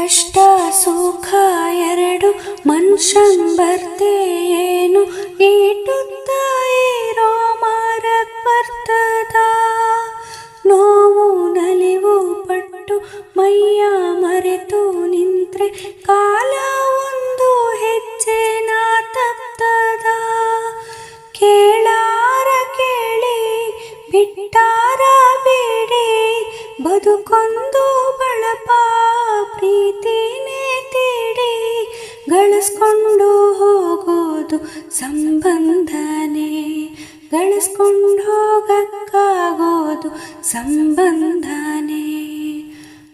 ಕಷ್ಟ, ಸುಖ ಎರಡು ಮನುಷ್ಯನ್ ಬರ್ತೇನು ಏಟುತ್ತಾಯಿರೋ ಇರೋ ಬರ್ತದ? ನೋವು ನಲಿವು ಪಟ್ಟು ಮೈಯ ಮರೆತು ನಿಂತ್ರೆ ಕಾಲ ಒಂದು ಹೆಜ್ಜೆನ ತಪ್ತದ? ಕೇಳಾರ ಕೇಳಿ, ಬಿಟ್ಟಾರ ಬದುಕೊಂದು ಬಳಪ, ಪ್ರೀತಿನೇ ತೀಡಿ ಗಳಿಸ್ಕೊಂಡು ಹೋಗೋದು ಸಂಬಂಧನೇ. ಗಳಿಸ್ಕೊಂಡು ಹೋಗಕ್ಕಾಗೋದು ಸಂಬಂಧನೇ.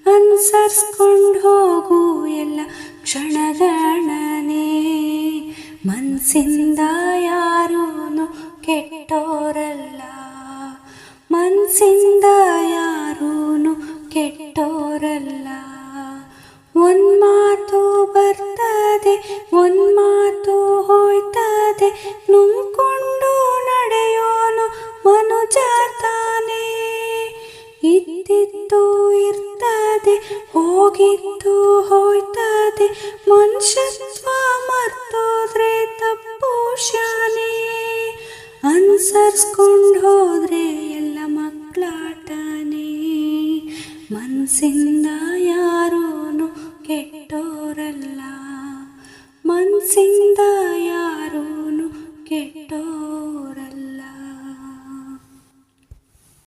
ಅನುಸರಿಸ್ಕೊಂಡು ಹೋಗು ಎಲ್ಲ ಕ್ಷಣಗಣನೆ. ಮನಸ್ಸಿಂದ ಯಾರೂನು ಕೆಟ್ಟೋರಲ್ಲ ಮಾತು ಬರ್ತದೆ ಮಾತು ಹೋಯ್ತದೆ. ನುಂಕೊಂಡು ನಡೆಯೋನು ಮನುಜ ತಾನೆ. ಇದ್ದಿದ್ದು ಇರ್ತದೆ, ಹೋಗಿದ್ದು ಹೋಯ್ತದೆ. ಮನುಷ್ಯತ್ವ ಮರ್ತೋದ್ರೆ ತಪ್ಪು ಶಾನೆ. ಅನ್ಸರ್ಸ್ಕೊಂಡು ಹೋದ್ರೆ ಎಲ್ಲ ಮಕ್ಕಳಾಟನೆ ಮನಸ್ಸಿಂದ ಯಾರು